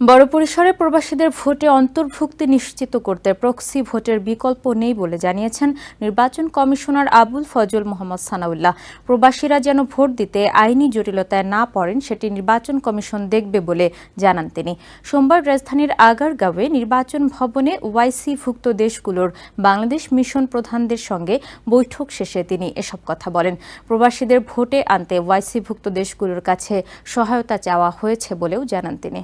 বড় পরিসরে প্রবাসীদের ভোটে অন্তর্ভুক্তি নিশ্চিত করতে প্রক্সি ভোটের বিকল্প নেই বলে জানিয়েছেন নির্বাচন কমিশনার আবুল ফজল মোহাম্মদ সানাউল্লাহ। প্রবাসীরা যেন ভোট দিতে আইনি জটিলতায় না পড়েন, সেটি নির্বাচন কমিশন দেখবে বলে জানান তিনি। সোমবার রাজধানীর আগারগাঁওয়ে নির্বাচন ভবনে ওয়াইসিভুক্ত দেশগুলোর বাংলাদেশ মিশন প্রধানদের সঙ্গে বৈঠক শেষে তিনি এসব কথা বলেন। প্রবাসীদের ভোটে আনতে ওয়াইসিভুক্ত দেশগুলোর কাছে সহায়তা চাওয়া হয়েছে বলেও জানান তিনি।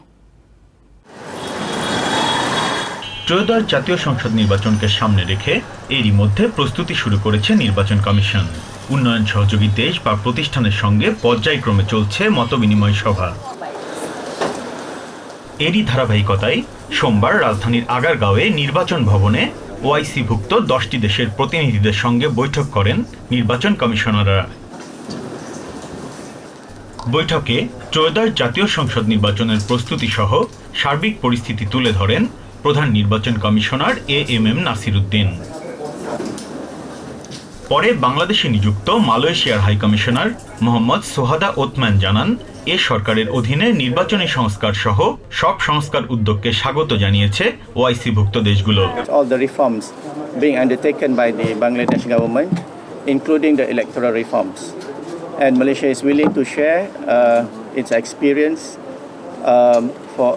ত্রয়োদশ জাতীয় সংসদ নির্বাচনকে সামনে রেখে এরই মধ্যে প্রস্তুতি শুরু করেছে নির্বাচন কমিশন। উন্নয়ন সহযোগী দেশ বা প্রতিষ্ঠানের সঙ্গে পর্যায়ক্রমে চলছে মতবিনিময় সভা। এরই ধারাবাহিকতায় সোমবার রাজধানীর আগারগাঁওয়ে নির্বাচন ভবনে ওআইসিভুক্ত দশটি দেশের প্রতিনিধিদের সঙ্গে বৈঠক করেন নির্বাচন কমিশনাররা। বৈঠকে ত্রয়োদশ জাতীয় সংসদ নির্বাচনের প্রস্তুতি সহ সার্বিক পরিস্থিতি তুলে ধরেন প্রধান নির্বাচন commissioner A M M Nasiruddin. পরে বাংলাদেশে নিযুক্ত মালয়েশিয়ার high commissioner Mohammad Shuhada Othman জানান এ সরকারের অধীনে নির্বাচনী সংস্কার সহ সব সংস্কার উদ্যোগকে স্বাগত জানিয়েছে ওআইসি ভুক্ত দেশগুলো Uh, for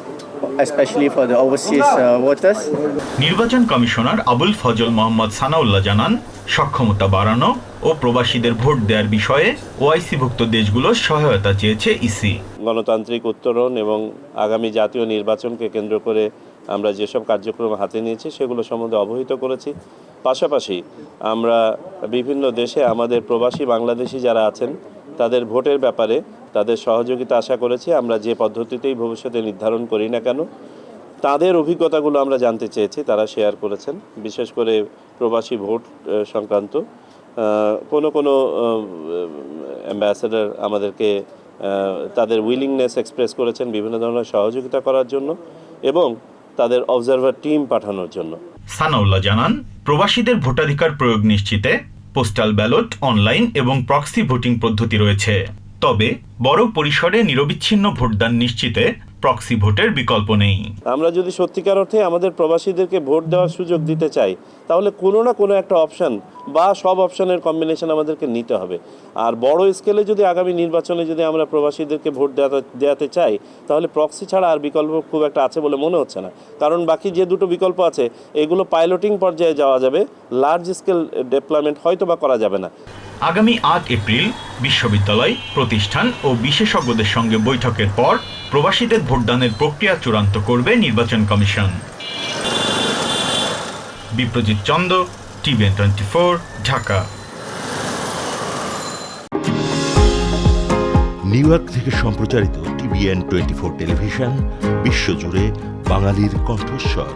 especially for the overseas uh, voters. নির্বাচন কমিশনার আবুল ফজল মোহাম্মদ সানাউল্লাহ জানান সক্ষমতা বাড়ানো ও প্রবাসীদের ভোট দেওয়ার বিষয়ে ওআইসিভুক্ত দেশগুলোর সহায়তা চেয়েছে ইসি গণতান্ত্রিক উত্তরণ এবং আগামী জাতীয় নির্বাচনকে কেন্দ্র করে আমরা যেসব কার্যক্রম হাতে নিয়েছি সেগুলো সম্বন্ধে অবহিত করেছি পাশাপাশি আমরা বিভিন্ন দেশে আমাদের প্রবাসী বাংলাদেশি যারা আছেন তাদের ভোটের ব্যাপারে তাদের সহযোগিতা আশা করেছি, আমরা যে পদ্ধতিতেই ভবিষ্যতে নির্ধারণ করি না কেন, তাদের অভিজ্ঞতাগুলো আমরা জানতে চেয়েছি, তারা শেয়ার করেছেন, বিশেষ করে প্রবাসী ভোট সংক্রান্ত। কোনো কোনো অ্যাম্বাসেডার আমাদেরকে তাদের উইলিংনেস এক্সপ্রেস করেছেন বিভিন্ন ধরনের সহযোগিতা করার জন্য এবং তাদের অবজারভার টিম পাঠানোর জন্য। সানাউল্লাহ জানান, প্রবাসীদের ভোটাধিকার প্রয়োগ নিশ্চিতে পোস্টাল ব্যালট অনলাইন এবং প্রক্সি ভোটিং পদ্ধতি রয়েছে। তবে বড় পরিসরে নিরবিচ্ছিন্ন ভোটদান নিশ্চিতে প্রক্সি ভোটের বিকল্প নেই। আমরা যদি সত্যিকার অর্থে আমাদের প্রবাসীদেরকে ভোট দেওয়ার সুযোগ দিতে চাই, তাহলে কোনো না কোনো একটা অপশন বা সব অপশনের কম্বিনেশন আমাদেরকে নিতে হবে। আর বড় স্কেলে যদি আগামী নির্বাচনে যদি আমরা প্রবাসীদেরকে ভোট দেওয়াতে চাই, তাহলে প্রক্সি ছাড়া আর বিকল্প খুব একটা আছে বলে মনে হচ্ছে না। কারণ বাকি যে দুটো বিকল্প আছে, এগুলো পাইলটিং পর্যায়ে যাওয়া যাবে লার্জ স্কেল ডেভেলপমেন্ট হয়তো বা করা যাবে না। আগামী আট এপ্রিল বিশ্ববিদ্যালয়, প্রতিষ্ঠান ও বিশেষজ্ঞদের সঙ্গে বৈঠকের পর প্রবাসীদের ভোটদানের প্রক্রিয়া চূড়ান্ত করবে নির্বাচন commission. Biprajit Chanda TVN twenty four, Dhaka. New York থেকে সম্প্রচারিত টিভিএন টোয়েন্টি ফোর টেলিভিশন, বিশ্বজুড়ে বাঙালির কণ্ঠস্বর।